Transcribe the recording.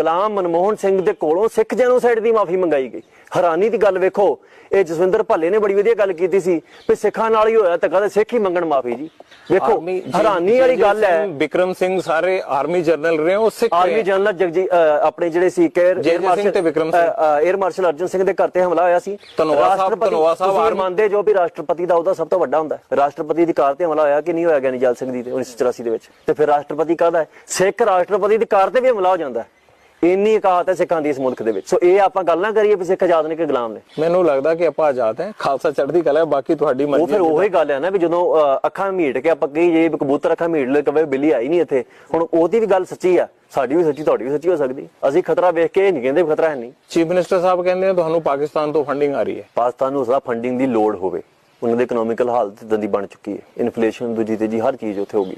ਗੁਲਾਮ ਮਨਮੋਹਨ ਸਿੰਘ ਦੇ ਕੋਲੋਂ ਸਿੱਖ ਜੈਨੋਸਾਈਡ ਦੀ ਮਾਫੀ ਮੰਗਾਈ ਗਈ। ਹੈਰਾਨੀ ਦੀ ਗੱਲ ਵੇਖੋ ਇਹ ਜਸਵਿੰਦਰ ਭੱਲੇ ਨੇ ਬੜੀ ਵਧੀਆ ਗੱਲ ਕੀਤੀ ਸੀ ਵੀ ਸਿੱਖਾਂ ਨਾਲ ਹੀ ਹੋਇਆ ਤਾਂ ਕਹਿੰਦੇ ਸਿੱਖ ਹੀ ਮੰਗਣ ਮਾਫੀ ਜੀ। ਵੇਖੋ ਹੈਰਾਨੀ ਵਾਲੀ ਗੱਲ ਹੈ। ਵਿਕਰਮ ਸਿੰਘ ਸਾਰੇ ਆਰਮੀ ਜਨਰਲ ਰਹੇ ਉਹ ਸਿੱਖ ਆਰਮੀ। ਜਨਰਲ ਜਗਜੀ ਆਪਣੇ ਜਿਹੜੇ ਸੀ ਕੇਅਰ ਜੈ ਜੈ ਸਿੰਘ ਤੇ ਵਿਕਰਮ ਸਿੰਘ। 에ਅਰ ਮਾਰਸ਼ਲ ਅਰਜਨ ਸਿੰਘ ਦੇ ਘਰ ਤੇ ਹਮਲਾ ਹੋਇਆ ਸੀ। ਧੰਨਵਾਦ ਸਾਹਿਬ, ਧੰਨਵਾਦ ਸਾਹਿਬ, ਤੁਸੀਂ ਆਰਮੀ- ਮੰਨਦੇ ਜੋ ਵੀ ਰਾਸ਼ਟਰਪਤੀ ਦਾ ਉਹਦਾ ਸਭ ਤੋਂ ਵੱਡਾ ਹੁੰਦਾ ਰਾਸ਼ਟਰਪਤੀ ਦੀ ਕਾਰ ਤੇ ਹਮਲਾ ਹੋਇਆ ਕਿ ਨਹੀਂ ਹੋਇਆ ਗਿਆਨੀ ਜਲ ਸਿੰਘ ਦੀ ਤੇ 1984 ਦੇ ਵਿੱਚ? ਤੇ ਫਿਰ ਰਾਸ਼ਟਰਪਤੀ ਕਾਹਦਾ ਹੈ? ਸਿੱਖ ਰਾਸ਼ਟਰਪਤੀ ਦੀ ਕਾਰ ਤੇ ਵੀ ਹਮਲਾ ਹੋ ਜਾਂਦਾ ਹੈ। ਇੰਨੀ ਇਕਾਤ ਹੈ ਸਿੱਖਾਂ ਦੀ ਇਸ ਮੁਲਕ ਦੇ ਵਿੱਚ। ਸੋ ਇਹ ਆਪਾਂ ਗੱਲ ਨਾ ਕਰੀਏ ਵੀ ਸਿੱਖ ਆਜ਼ਾਦ ਨੇ ਕਿ ਗੁਲਾਮ ਨੇ। ਮੈਨੂੰ ਲੱਗਦਾ ਕਿ ਆਪਾਂ ਆਜ਼ਾਦ ਹੈ ਖਾਲਸਾ ਚੜ੍ਹਦੀ ਕਲਾ ਹੈ ਬਾਕੀ ਤੁਹਾਡੀ ਉਹ ਮਰਜ਼ੀ ਫਿਰ ਹੈ। ਉਹੀ ਗੱਲ ਹੈ ਨਾ ਵੀ ਜਦੋਂ ਅੱਖਾਂ ਮੀਟ ਕੇ ਆਪਾਂ ਕਹੀ ਜੇ ਕਬੂਤਰ ਅੱਖਾਂ ਮੀਟ ਲੈ ਕਵੇ ਬਿੱਲੀ ਆਈ ਨਹੀਂ ਇੱਥੇ। ਹੁਣ ਉਹਦੀ ਵੀ ਗੱਲ ਸੱਚੀ ਆ ਸਾਡੀ ਵੀ ਸੱਚੀ ਤੁਹਾਡੀ ਵੀ ਸੱਚੀ ਹੋ ਸਕਦੀ। ਅਸੀਂ ਖਤਰਾ ਵੇਖ ਕੇ ਨਹੀਂ ਕਹਿੰਦੇ ਖਤਰਾ ਹੈ ਨਹੀਂ। ਚੀਫ ਮਿਨਿਸਟਰ ਸਾਹਿਬ ਕਹਿੰਦੇ ਨੇ ਤੁਹਾਨੂੰ ਪਾਕਿਸਤਾਨ ਤੋਂ ਫੰਡਿੰਗ ਆ ਰਹੀ ਹੈ। ਪਾਕਿਸਤਾਨ ਨੂੰ ਉਸਦਾ ਫੰਡਿੰਗ ਦੀ ਲੋੜ ਹੋਵੇ। ਉਹਨਾਂ ਦੇ ਇਕਨੋਮਿਕਲ ਹਾਲਤ ਇਦਾਂ ਦੀ ਬਣ ਚੁੱਕੀ ਹੈ। ਇਨਫਲੇਸ਼ਨ ਦੂਜੀ ਤੀਜੀ ਹਰ ਚੀਜ਼ ਉੱਥੇ ਹੋ ਗਈ